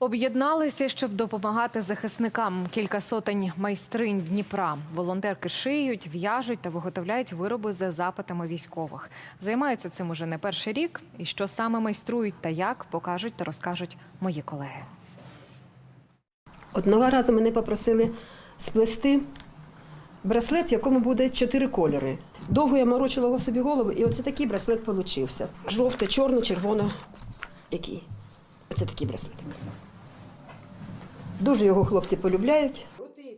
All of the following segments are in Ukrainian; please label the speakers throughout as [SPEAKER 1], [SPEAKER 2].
[SPEAKER 1] Об'єдналися, щоб допомагати захисникам. Кілька сотень майстринь Дніпра. Волонтерки шиють, в'яжуть та виготовляють вироби за запитами військових. Займаються цим уже не перший рік. І що саме майструють та як, покажуть та розкажуть мої колеги.
[SPEAKER 2] Одного разу мене попросили сплести браслет, в якому буде чотири кольори. Довго я морочила собі голову, і оце такий браслет получився. Жовте, чорне, червоно. Який? Оце такий браслетик. Дуже його хлопці полюбляють.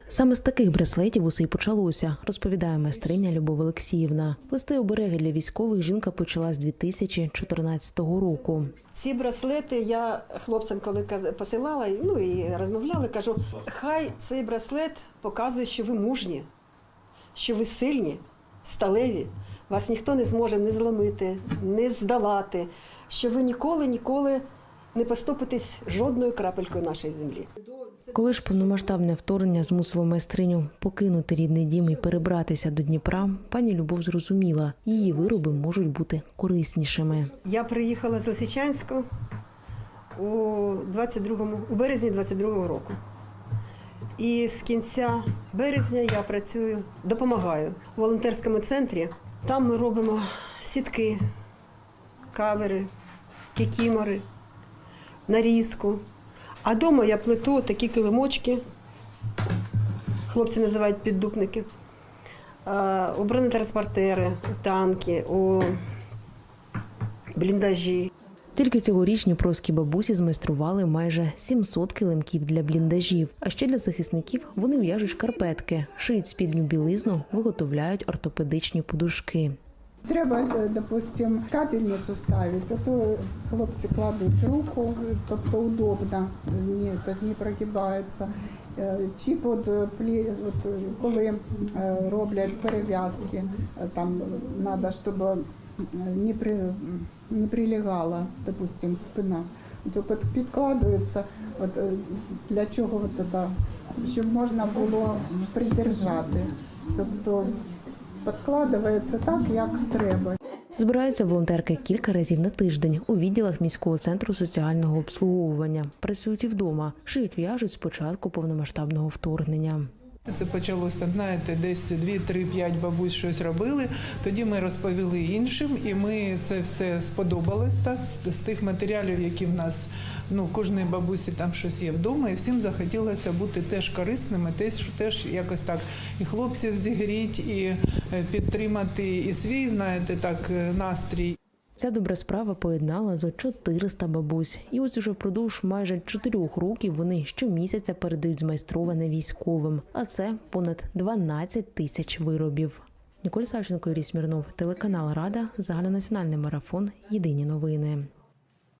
[SPEAKER 3] Саме з таких браслетів усе й почалося, розповідає майстриня Любов Олексіївна. Плести обереги для військових жінка почала з 2014 року.
[SPEAKER 2] Ці браслети я хлопцям, коли посилала, ну і розмовляли, кажу, хай цей браслет показує, що ви мужні, що ви сильні, сталеві. Вас ніхто не зможе не зломити, не здолати, що ви ніколи, ніколи не поступитесь жодною крапелькою нашої землі.
[SPEAKER 3] Коли ж повномасштабне вторгнення змусило майстриню покинути рідний дім і перебратися до Дніпра, пані Любов зрозуміла, її вироби можуть бути кориснішими.
[SPEAKER 2] Я приїхала з Лисичанську у 22-му, у березні 22-го року. І з кінця березня я працюю, допомагаю у волонтерському центрі. Там ми робимо сітки, кавери, кікімори, нарізку. А вдома я плету такі килимочки, хлопці називають піддупники, у бронетранспортери, танки, у бліндажі.
[SPEAKER 3] Тільки цьогоріч дніпровські бабусі змайстрували майже 700 килимків для бліндажів. А ще для захисників вони в'яжуть шкарпетки, шиють спідню білизну, виготовляють ортопедичні подушки.
[SPEAKER 4] Треба, е, допустим, капельницю ставити, а то хлопці кладуть руку, тобто удобно, так не прогибається. Е, Чи плі, от, коли е, роблять перев'язки, там треба, щоб не, при, не прилягала, допустим, спина. То під- підкладується, от, для чого от щоб можна було придержати. Тобто підкладається так, як треба.
[SPEAKER 3] Збираються волонтерки кілька разів на тиждень у відділах міського центру соціального обслуговування. Працюють і вдома, шиють в'яжуть з початку повномасштабного вторгнення.
[SPEAKER 5] Це почалось там, знаєте, десь 2-3-5 бабусь щось робили. Тоді ми розповіли іншим, і ми це все сподобалось так з, тих матеріалів, які в нас ну кожної бабусі там щось є вдома, і всім захотілося бути теж корисними, теж теж якось так і хлопців зігріть, і е, підтримати і свій, знаєте, так е, настрій.
[SPEAKER 3] Ця добра справа поєднала зо 400 бабусь. І ось уже впродовж майже чотирьох років вони щомісяця передають змайстроване військовим. А це понад 12 тисяч виробів. Ніколь Савченко, Юрій Смірнов, телеканал Рада, загальнонаціональний марафон. Єдині новини.